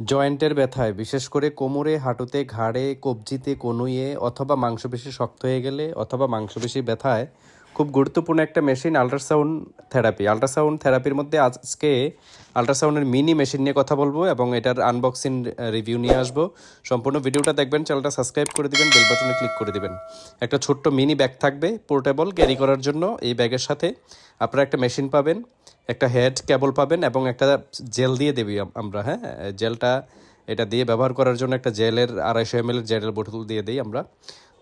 জয়েন্টের ব্যথায়, বিশেষ করে কোমরে, হাঁটুতে, ঘাড়ে, কবজিতে, কনুইয়ে অথবা মাংসপেশি শক্ত হয়ে গেলে অথবা মাংসপেশি ব্যথায় খুব গুরুত্বপূর্ণ একটা মেশিন আল্ট্রাসাউন্ড থেরাপি আল্ট্রাসাউন্ড থেরাপির মধ্যে আজকে আল্ট্রাসাউন্ডের মিনি মেশিন নিয়ে কথা বলব এবং এটার আনবক্সিং রিভিউ নিয়ে আসব। সম্পূর্ণ ভিডিওটা দেখবেন চ্যানেলটা সাবস্ক্রাইব করে দিবেন বেল বাটনে ক্লিক করে দিবেন। একটা ছোট্ট মিনি ব্যাগ থাকবে পোর্টেবল ক্যারি করার জন্য এই ব্যাগের সাথে। আপনারা একটা মেশিন পাবেন, একটা হেড কেবল পাবেন এবং একটা জেল দিয়ে দেবি আমরা হ্যাঁ? জেলটা এটা দিয়ে ব্যবহার করার জন্য একটা জেলের আড়াইশো এম এর জেলের বোতল দিয়ে দিই আমরা।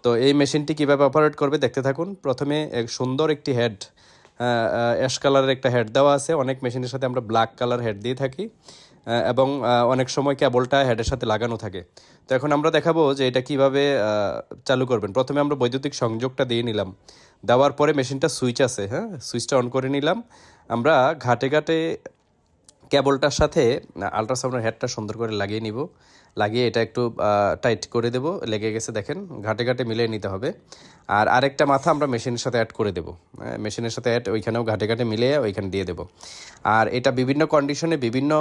তো এই মেশিনটি কীভাবে অপারেট করবে দেখতে থাকুন। প্রথমে এক সুন্দর একটি হেড অ্যাশ কালারের একটা হেড দেওয়া আছে। অনেক মেশিনের সাথে আমরা ব্ল্যাক কালার হেড দিয়ে থাকি এবং অনেক সময় কেবলটা হেডের সাথে লাগানো থাকে। তো এখন আমরা দেখাবো যে এটা কীভাবে চালু করবেন। প্রথমে আমরা বৈদ্যুতিক সংযোগটা দিয়ে নিলাম। দেওয়ার পরে মেশিনটা সুইচ আছে হ্যাঁ? সুইচটা অন করে নিলাম। আমরা ঘাটে ঘাটে কেবলটার সাথে আল্ট্রাসাউন্ডের হেডটা সুন্দর করে লাগিয়ে নিব। লাগিয়ে এটা একটু টাইট করে দেব। লেগে গেছে দেখেন, ঘাটে ঘাটে মিলিয়ে নিতে হবে। আর আরেকটা মাথা আমরা মেশিনের সাথে অ্যাড করে দেবো। মেশিনের সাথে অ্যাড ওইখানেও ঘাটে ঘাটে মিলিয়ে ওইখানে দিয়ে দেবো। আর এটা বিভিন্ন কন্ডিশনে বিভিন্ন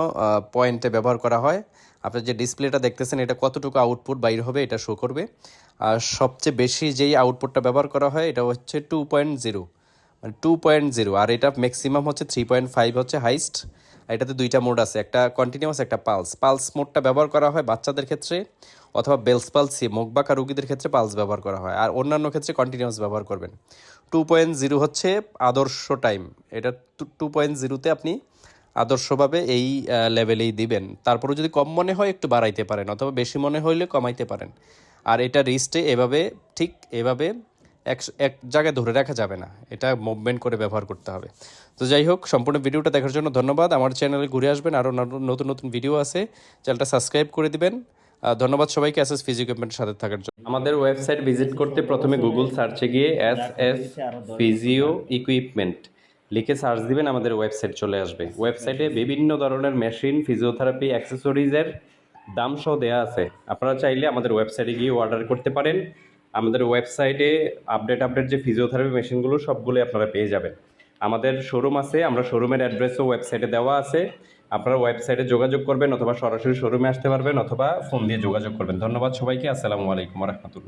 পয়েন্টে ব্যবহার করা হয়। আপনার যে ডিসপ্লেটা দেখতেছেন, এটা কতটুকু আউটপুট বাইর হবে এটা শো করবে। আর সবচেয়ে বেশি যেই আউটপুটটা ব্যবহার করা হয়, এটা হচ্ছে টু পয়েন্ট জিরো মানে টু পয়েন্ট জিরো আর এটা ম্যাক্সিমাম হচ্ছে থ্রি পয়েন্ট ফাইভ হচ্ছে হাইস্ট এটাতে দুইটা মোড আছে, একটা কন্টিনিউয়াস একটা পালস পালস মোডটা ব্যবহার করা হয় বাচ্চাদের ক্ষেত্রে অথবা বেলস পালসি মুখ বাঁকা রুগীদের ক্ষেত্রে পালস ব্যবহার করা হয়। আর অন্যান্য ক্ষেত্রে কন্টিনিউয়াস ব্যবহার করবেন। টু পয়েন্ট জিরো হচ্ছে আদর্শ টাইম এটা টু পয়েন্ট জিরোতে আপনি আদর্শভাবে এই লেভেলেই দিবেন। তারপরে যদি কম মনে হয়, একটু বাড়াইতে পারেন, অথবা বেশি মনে হইলে কমাইতে পারেন। আর এটা রিস্টে এভাবে, ঠিক এভাবে এক এক জায়গায় ধরে রাখা যাবে না। এটা মুভমেন্ট করে ব্যবহার করতে হবে। তো যাই হোক, সম্পূর্ণ ভিডিওটা দেখার জন্য ধন্যবাদ। আমার চ্যানেলে ঘুরে আসবেন আরও নতুন নতুন ভিডিও আছে। চ্যানেলটা সাবস্ক্রাইব করে দিবেন। ধন্যবাদ সবাইকে এস এস ফিজিওকুইপমেন্টের সাথে থাকার জন্য। আমাদের ওয়েবসাইট ভিজিট করতে প্রথমে গুগল সার্চে গিয়ে এস এস ফিজিও ইকুইপমেন্ট লিখে সার্চ দিবেন, আমাদের ওয়েবসাইট চলে আসবে। ওয়েবসাইটে বিভিন্ন ধরনের মেশিন ফিজিওথেরাপি অ্যাক্সেসরিজের দাম সহ দেওয়া আছে। আপনারা চাইলে আমাদের ওয়েবসাইটে গিয়ে অর্ডার করতে পারেন। আমাদের ওয়েবসাইটে আপডেট আপডেট যে ফিজিওথেরাপি মেশিনগুলো সবগুলোই আপনারা পেয়ে যাবেন। আমাদের শোরুম আছে, আমরা শোরুমের অ্যাড্রেসও ওয়েবসাইটে দেওয়া আছে। আপনারা ওয়েবসাইটে যোগাযোগ করবেন অথবা সরাসরি শোরুমে আসতে পারবেন অথবা ফোন দিয়ে যোগাযোগ করবেন। ধন্যবাদ সবাইকে, আসসালামু আলাইকুম রহমতুল্লাহ।